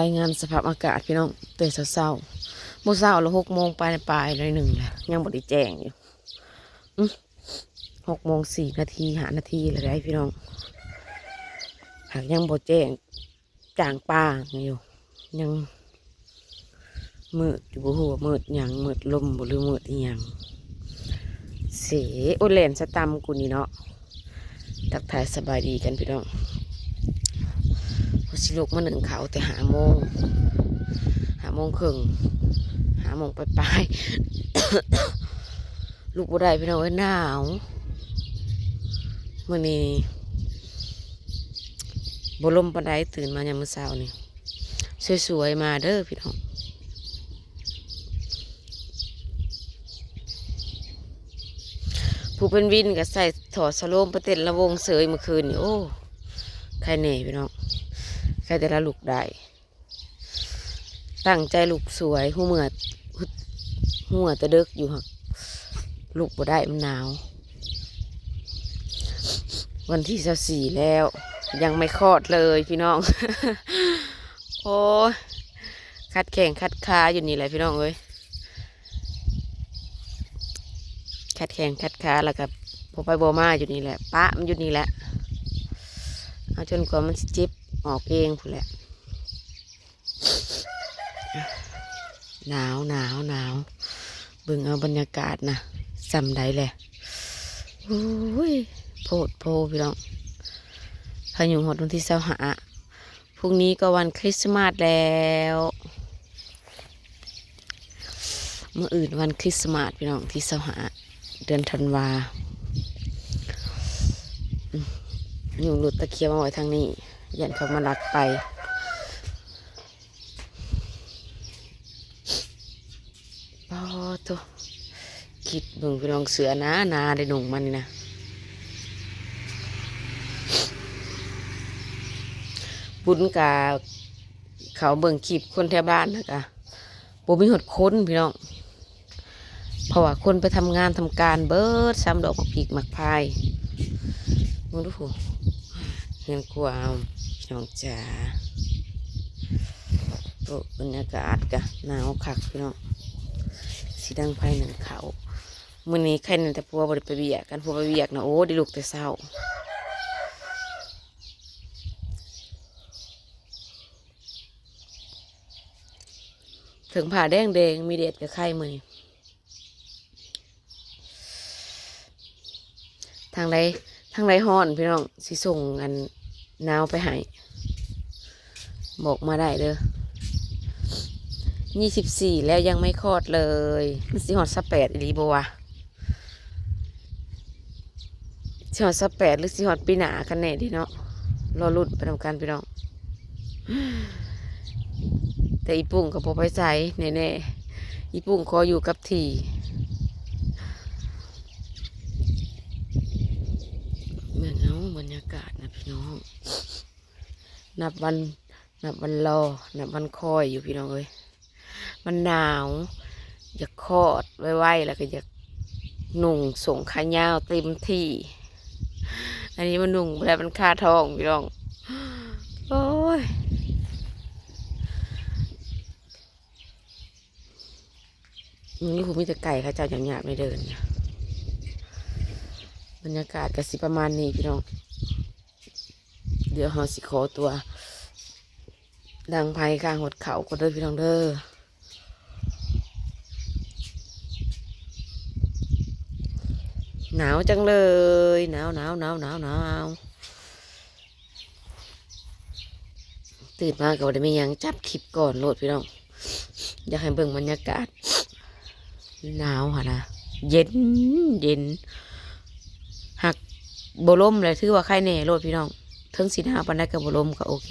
รายงานสภาพอากาศพี่น้องเตะเศร้าๆโมเศร้าแล้วหกโมงปลายปลายๆเลยหนึ่งแหละยังบไดีแจ้งอยู่หกโมงสี่นาทีหานาทีเลยได้พี่น้อง หากยังบแจ้งจางป้างอยู่ ยังมืดอยู่หัวมืดหยังมืดลมบหรือมืดอีหยังเสโอเลนสตัมกูนี่เนาะทักทายสบายดีกันพี่น้อง สิลูกมาหนึ่งเขาแต่หาโมงหาโมงครึ่งหาโมงไปลายๆลูกบ่ได้พี่น้องเอ้ยหนาวมื่อนี้บลมปานใดตื่นมายามมื้อเช้านี่สวยๆมาเด้อพี่น้องผู้เป็นวินก็ใส่ถอดสโลมประเต็นระวงเสยเมื่อคืนนี่โอ้ใครเหน่พี่น้อง ครแต่ละลูกได้ตั้งใจลูกสวยหัวเมื่อหัวจะเดึกอยู่หักลูกบ่ได้มันหนาว วันที่สิบสี่แล้ว ยังไม่คลอดเลยพี่น้อง โอ้คัดแข่งคัดค้าอยู่นี่แหละพี่น้องเอ้ยคัดแข่งคัดขาแล้วกับพอไปบมาอยู่นี่แหละปะมันอยู่นี่แหละเอาจนกว่ามันสิเจิบ ออกเองพูนแหละ หนาวหนาวหนาวเบิ่งเอาบรรยากาศนะสำได้แหละโอ้ยโพดโพพี่น้องพายุหดวันที่เสาหาพรุ่งนี้ก็วันคริสต์มาสแล้วเมื่ออื่นวันคริสต์มาสพี่น้องที่เสาหาเดือนธันวาอยู่หลุดตะเคียนมาไว้ทางนี้ ยันเขามาลักไปปอตัวคิดเบิ่งพี่น้องเสือนะนาได้หนุ่งมันนะบุญกาเขาเบิ่งคลิปคนแถวบ้านนะกะบ่มีหดค้นพี่น้อง เพราะว่าคนไปทำงานทำการเบิดซ้ำดอกมักผีกมักพายมึงดูผู้ เห็นกวามน้องจ๋าโอ้บรรยากาศกะหนาวคักพี่น้องสีดังไฟหนึ่งเขามื้อนี้ใครนั่นแต่พัวบริไปเบียกกันพัวไปเบียกนะโอ้ได้ลูกแต่เศร้าถึงผ่าแดงแดงมีเด็ดกับไข่มือนี้ทางไร ทางไรฮ้อนพี่น้องสิส่งอันนาวไปให้บอกมาได้เด้อยี่สิบสี่แล้วยังไม่คลอดเลยมันสิหอดสแปดอีหลีบัวสิหอดสแปดหรือสิหอดปีหนากันแน่ดีเนาะรอรุ่นไปทำการพี่น้อง แต่อีปุ่งกับพอไปใส่แน่ๆอีปุ่งขออยู่กับทีเมืองเอาบรรยากาศนะ พี่น้อง นับวันนับวันรอ นับวันคอยอยู่พี่น้องเอ้ยมันหนาว อยากคลอดไว้ ๆ แล้วก็อยากหนุ่งส่งขายาวเต็มที่ อันนี้มันหนุ่งแล้วมันคาทองพี่น้อง โอ้ยนี่ผมมีแต่ไก่ค่ะเจ้าจ่างหยาบไม่เดิน บรรยากาศก็สิประมาณนี้พี่น้อง เดี๋ยวเราสิขอตัว ดังไพ่ข้างหดเขาก็เด้อพี่น้องเด้อหนาวจังเลยหนาวหนาวหนาวหนาวหนาวตื่นมาก็บ่ได้มียังจับคลิปก่อนโหลดพี่น้อง อยากให้เบิ่งบรรยากาศ หนาวค่ะนะเย็นเย็นหักบล่มเลยถือว่าใครแน่โลดพี่น้อง เทิงสีหนาปันได้กับบลมก็โอเค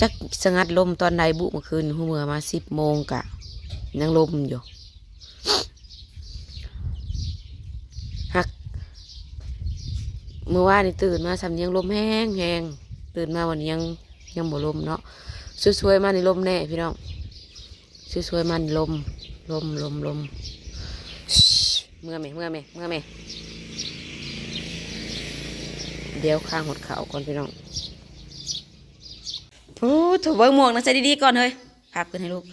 จักสงัดลมตอนใดบุเมื่อคืนหัวเมื่อมาสิบโมงกะยังลมอยู่หักเมื่อวานนี่ตื่นมาสำเนียงลมแห้งแห้งตื่นมาวันนี้ยังยังบ่ลมเนาะสวยๆมาในลมแน่พี่น้องสวยๆมันลมลมลมลมเมื่อไหมเมื่อไหมเมื่อไหม เดี๋ยวข้างหดเขาก่อนพี่น้องโอ้ถูกเบิ้งหมวกนะใส่ดีๆก่อนเฮ้ยพับขึ้นให้ลูก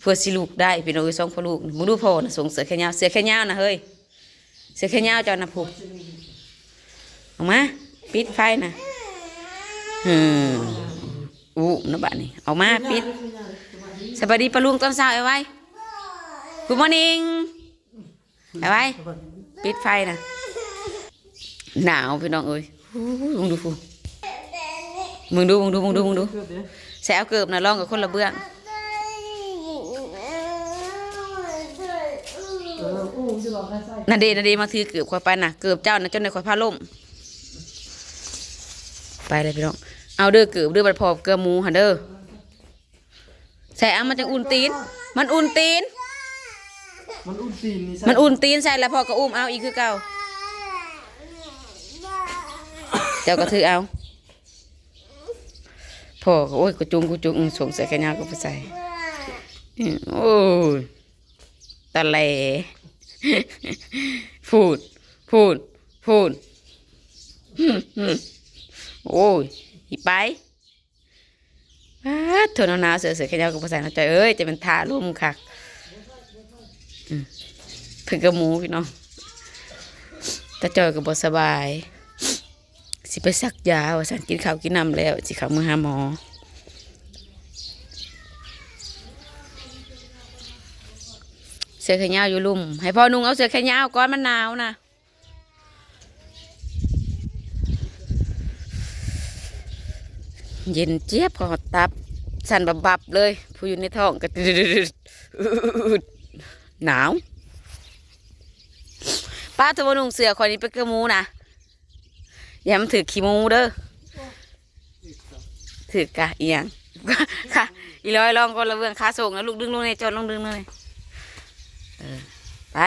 เพื่อสิลูกได้พี่น้องเอ้ยสองพ่อลูกมึงดูพ่อนะส่งเสือแขนยาวเสือแขนยาวนะเฮ้ยเสือแขนยาวเจ้านะผูกออกมาปิดไฟนะอืมอู้นะบ้านนี่ออกมาปิดสวัสดีปะลุงตอนเช้าไอ้ไว้ Good morning ไอ้ไว้ปิดไฟนะหนาวพี่น้องเอ้ย มึงดูฟูมึงดูมึงดูมึงดูมึงดูแซวเกือบนะลองกับคนละเบื้องเอออู้จะบอกให้ใส่นาเดนาเดมาถือเกือบคอยไปนะเกือบเจ้านะจนในคอยพาล่ม ไปเลยพี่น้อง เอาเด้อเกือบเด้อบัดพอเกือบหมูหันเด้อใส่เอามันจะอุ่นตีน มันอุ่นตีน มันอุ่นตีนนี่ใส่มันอุ่นตีนใส่แล้วพอก็อุ้มเอาอีกคือเก่า เจ้าก็ถือเอาพ่อก็โอ้ยกูจุงกูจุงสวมใส่แขนยาวก็ไปใส่โอ้ยตะแหลพูด พูด พูดโอ้ยอีไปอ้าเถอะหนาวเสือเสือแขนยาวก็ไปใส่นะจอยเอ้ยจะเป็นท่าลุ่มคักอืมเพิ่งกระหมูพี่น้องแต่จอยก็บ่สบาย สิไปซักยาว่าสันกินข้าวกินน้ำแล้วสิเขับมือหาหมอเสื้อแขนยาวอยู่ลุ่ม ให้พ่อนุ่งเอาเสื้อแขนยาวก่อนมันหนาวนะเย็นเจี๊ยบขอตับ สั่นบับบับเลย ผู้อยู่ในท้องก็หนาวป้าเธอบ่นุ่งเสื้อคอยนี้เป็นกระมูนะ อย่ามันถือขี้มูเด้อถือกะเอียงค่ะ อีร้อยลองก็ระเบื้องขาส่งนะลูกดึงลงในจอดลงดึงเลยเออไป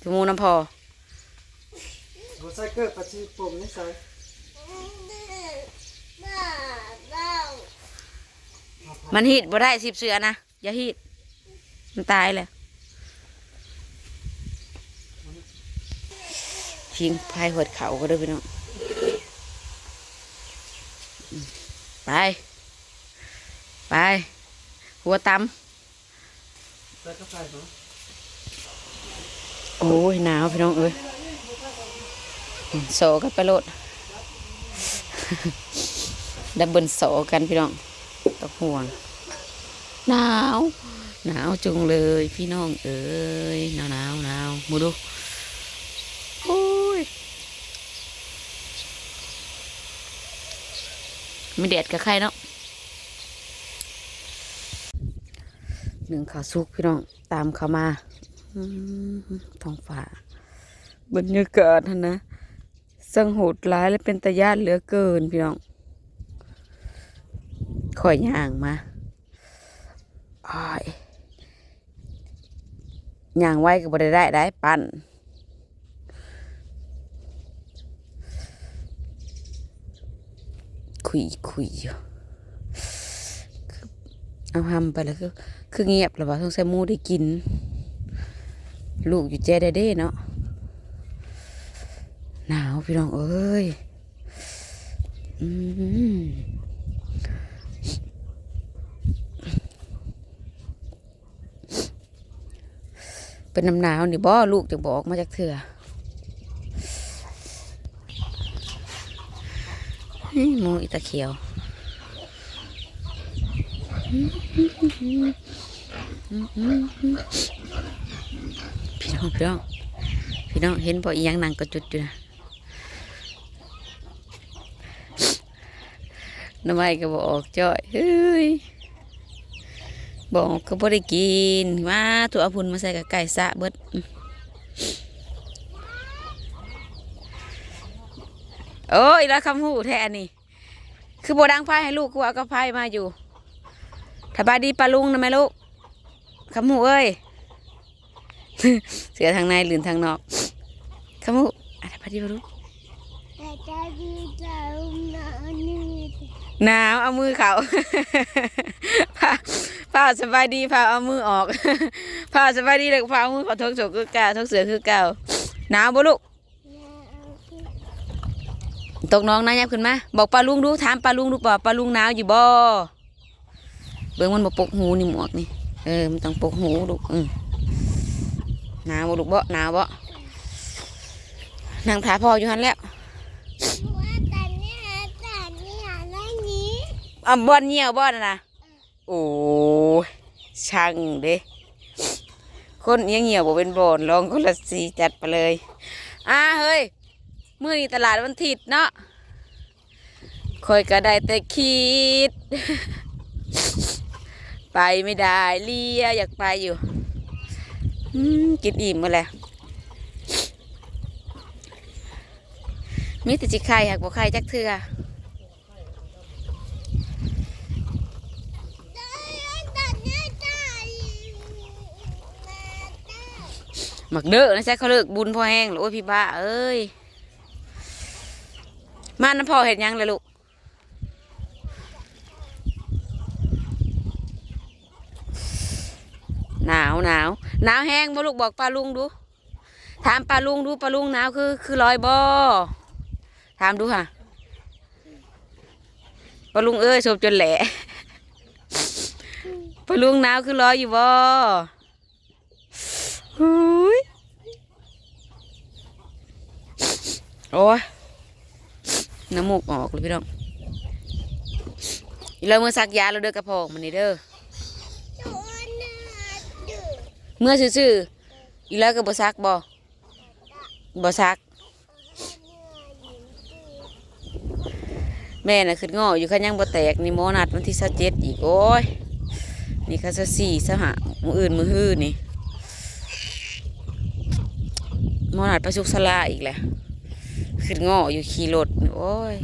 ถือมูน้ำพอบ่ใส่เกิดปัจจุบันนี่ใส่มันฮีดบ่ได้สิบเสือนะอย่าฮีดมันตายเลย ทิ้งพายหดเขาก็ได้อพี่น้องอืมไป ไป หัวตำใส่ก็ใส่เนาะโอ้ยหนาวพี่น้องเอ้ยโสกันไปโลดดับเบิลโสกันพี่น้องตกห่วง หนาว หนาวจุงเลยพี่น้องเอ้ยหนาวหนาวหนาวมูดูโอ้ย ไม่แดดกับใครเนาะหนึ่งขาวสุกพี่น้องตามเขามาอท้องฟ้าบรรยากาศนนะสังโหดร้ายและเป็นตะยานเหลือเกินพี่น้องข่อยย่างมาอ้ายย่างไว้ก็บ่ได้ได้ได้ปั่น คุยคุยอยู่เอาทำไปแล้วคือคือเงียบแล้วว่าสงสัยมูได้กิน ลูกอยู่เจได้เด้เนาะหนาวพี่น้องเอ้ยอืมเป็นน้ำหนาวนี่บ่ลูกจะบอกมาจากเถื่ออื้อห มูอิตาเขียวพี่น้องพี่น้องพี่น้องเห็นบ่อียังนั่งกระจุดอยู่นะน้ำไม้ก็บออกจ้อยเฮ้ยบอกก็บ่ได้กินมาตัวเอาพุ่นมาใส่กับไก่สะเบิดอื้อ โอ้ยแล้วคำหูแท้อันนี้ คือโบดังไพ่ให้ลูกกูเอากระไพ่มาอยู่ถ้าบายดีปลาลุงนะแม่ลูกคำหูเอ้ยเสือทางในหรือทางนอกขมุอะไรพอดีมาดูหนาวเอามือเขาพาพาสบายดีพาเอามือออกพาสบายดีเลยพาเอามือเขาทกศกคือเก่าทกเสือคือเก่าหนาวบ่ลูก ตกน้องนะยับขึ้นมาบอกปลาลุงดูถามปลาลุงดูป่าปลาลุงหนาวอยู่บ่เบิ่งมันบ่ปกหูนี่หมวกนี่เออมันต้องปกหูลูกอืมหนาวบ่ลูกบ่หนาวบ่นางถาพ่ออยู่หันแล้วว่าแต่เนี่ยแต่เนี่ยอะไรนี้อะบอลเหี่ยวบอลนะนะโอ้ยช่างเด้คนเหี่ยวเหี่ยวบ่เป็นบอลลองคนละสีจัดไปเลยอ่าเฮ้ย มื่อนี้ตลาดวันอาทิตย์เนาะคอยก็ได้แต่คิด ไปไม่ได้เลียอยากไปอยู่อืมกินอิ่มมาแล้วมีแต่จิไข่หักบ่ไข่จักเทื่อแต่เนี่ยแต่หมักเด้อนะใช่เขาเลิกบุญพ่อแห้งหรือว่าพี่บ้าเอ้ย มาน้ำพ่อเห็นยังเลยลูกหนาวหนาวหนาวแห้งบ่ลูกบอกป้าลุงดู ถามป้าลุงดูป้าลุงหนาวคือ คือลอยบ่ถามดูค่ะป้าลุงเอ้ยสบจนแหละป้าลุงหนาวคือลอยอยู่บ่หุยโอ้ย น้ำมูกออกเลยพี่น้องเราเมื่อซักยาเราเด้อกระพาะมันนี่เด้อเมื่อซื่อๆอีแล้วก็บ่ซักบ่บ่ซัก แม่น่ะขึ้นงออยู่คันยังบ่แตกนี่หมอนัดวันที่27อีกโอ้ยนี่คัน24ซะหะมืออื่นมือฮื้อนี่มอนัดประชุกสลาอีกแหละ ขึ้นงออยู่ขี่รถโอ้ย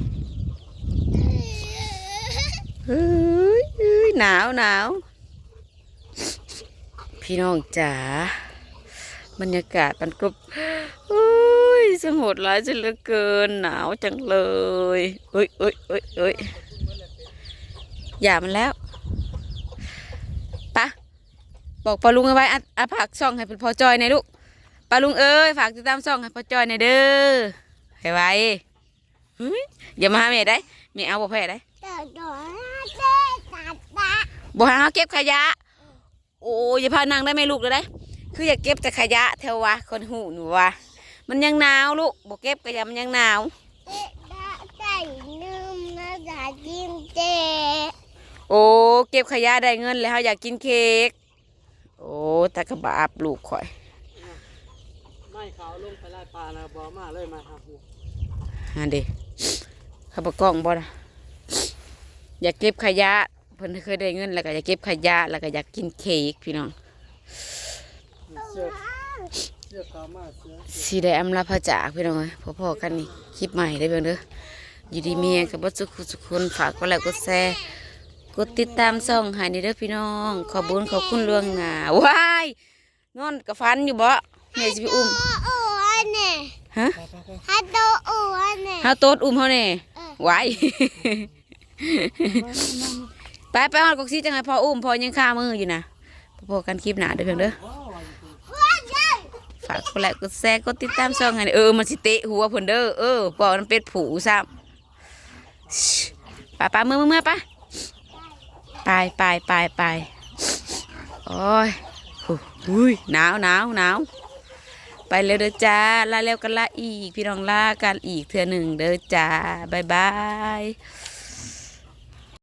เฮ้ยหนาวหนาวพี่น้องจ๋าบรรยากาศมันก็โอ้ยสงบร้ายจนเหลือเกิน หนาวจังเลยเอ้ยเอ้ยเอ้ยเอ้ยอย่ามันแล้วปะบอกปาลุงเอาไว้อะอะฝากช่องให้พ่อจอยหน่อยลูกปาลุงเอ้ยฝากติดตามช่องให้พ่อจอยหน่อยเด้อ ให้ไว้เฮ้ยอย่ามาหาแม่ได้แม่เอาบ่แพ้ได้แต่ตัวน่าเจ๊ตัดตาบ่ให้เขาเก็บขยะ โอ้ยอย่าพานางได้ไหมลูกเลยได้ คืออยากเก็บแต่ขยะแถววะคนหูหนูวะมันยังหนาวลูกบอกเก็บขยะมันยังหนาวเจ๊ตาใส่นุ่มนะจ๊ะจิ้มเจ๊โอ้เก็บขยะได้เงินแล้วอยากกินเค้กโอ้ตะกะบาบลูกข่อยไม่เขาลงไปไล่ปลานะบอมาเลยมาหาหู อันเดข้าปกล้องบ่นะอยากเก็บขยะเพิ่นเคยได้เงินแล้วก็อยากเก็บขยะแล้วก็อยากกินเค้กพี่น้องเสื้อเสื้อขาวมาเสื้อสีได้อำลาพระจากพี่น้องเอ้ยพอกันนี่คลิปใหม่ได้เบิ่งเด้ออยู่ดีเมียกับบัสุขุสุขคนฝากกดไลค์กดแชร์กดติดตามช่องให้นี่เด้อพี่น้อง ขอบุญขอบคุณล่วงหน้าว้ายนอนกับฟันอยู่บ่แม่สิไปอุ้ม ฮะไปไปไปฮัตโตอ้วนเนี่ยเฮาโตดอุ้มเฮาแน่เออไว้ไปไปฮอดกอกซีจังไห้พออุ้มพอยังคามืออยู่นะพอๆกันคลิปหน้าเด้อเพียงเด้อฝากกดไลค์กดแชร์กดติดตามช่องให้หน่อยเออมันสิเตะหัวเพิ่นเด้อเออบอกมันเป็ดผูซ้ำไปไปมือมือมือไปไปไปไปไปโอ้ยหูอุ้ยหนาวหนาวหนาว ไปเร็วเด้อจ้าลาเร็วกันละอีก พี่น้องลากันอีกเทื่อหนึ่งเด้อจ้าบายบาย